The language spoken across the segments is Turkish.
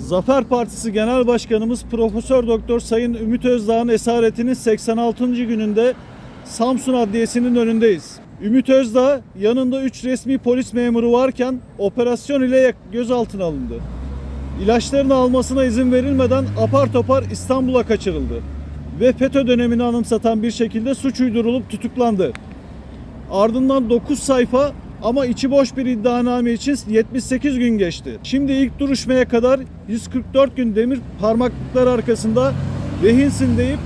Zafer Partisi Genel Başkanımız Profesör Doktor Sayın Ümit Özdağ'ın esaretinin 86. gününde Samsun Adliyesi'nin önündeyiz. Ümit Özdağ yanında 3 resmi polis memuru varken operasyon ile gözaltına alındı. İlaçlarını almasına izin verilmeden apar topar İstanbul'a kaçırıldı. Ve FETÖ dönemini anımsatan bir şekilde suç uydurulup tutuklandı. Ardından 9 sayfa ama içi boş bir iddianame için 78 gün geçti. Şimdi ilk duruşmaya kadar 144 gün demir parmaklıklar arkasında rehinsin deyip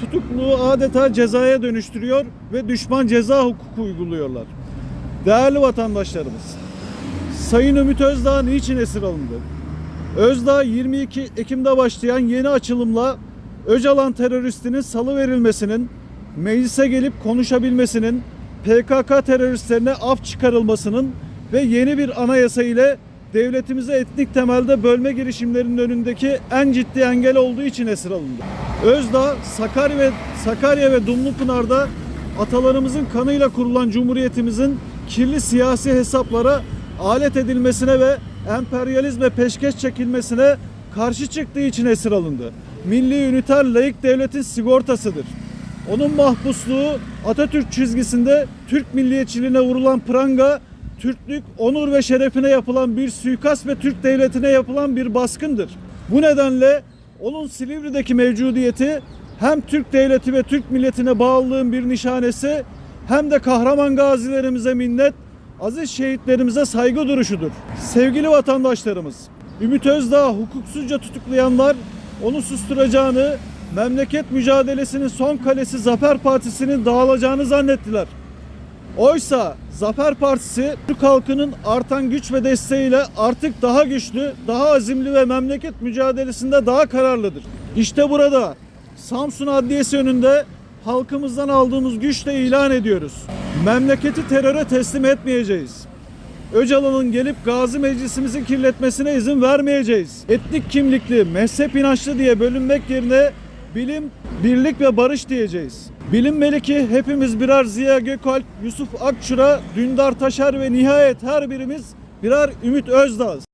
tutukluğu adeta cezaya dönüştürüyor ve düşman ceza hukuku uyguluyorlar. Değerli vatandaşlarımız, Sayın Ümit Özdağ niçin esir alındı? Özdağ 22 Ekim'de başlayan yeni açılımla Öcalan teröristinin salı verilmesinin, meclise gelip konuşabilmesinin, PKK teröristlerine af çıkarılmasının ve yeni bir anayasa ile devletimize etnik temelde bölme girişimlerinin önündeki en ciddi engel olduğu için esir alındı. Özdağ, Sakarya ve Sakarya ve Dumlupınar'da atalarımızın kanıyla kurulan cumhuriyetimizin kirli siyasi hesaplara alet edilmesine ve emperyalizme peşkeş çekilmesine karşı çıktığı için esir alındı. Milli üniter laik devletin sigortasıdır. Onun mahpusluğu Atatürk çizgisinde Türk milliyetçiliğine vurulan pranga, Türklük, onur ve şerefine yapılan bir suikast ve Türk devletine yapılan bir baskındır. Bu nedenle onun Silivri'deki mevcudiyeti hem Türk devleti ve Türk milletine bağlılığın bir nişanesi hem de kahraman gazilerimize minnet, aziz şehitlerimize saygı duruşudur. Sevgili vatandaşlarımız, Ümit Özdağ hukuksuzca tutuklayanlar onu susturacağını, memleket mücadelesinin son kalesi Zafer Partisi'nin dağılacağını zannettiler. Oysa Zafer Partisi Türk halkının artan güç ve desteğiyle artık daha güçlü, daha azimli ve memleket mücadelesinde daha kararlıdır. İşte burada Samsun Adliyesi önünde halkımızdan aldığımız güçle ilan ediyoruz. Memleketi teröre teslim etmeyeceğiz. Öcalan'ın gelip Gazi Meclisimizi kirletmesine izin vermeyeceğiz. Etnik kimlikli, mezhep inançlı diye bölünmek yerine bilim, birlik ve barış diyeceğiz. Bilinmeli ki hepimiz birer Ziya Gökalp, Yusuf Akçura, Dündar Taşer ve nihayet her birimiz birer Ümit Özdağ'ız.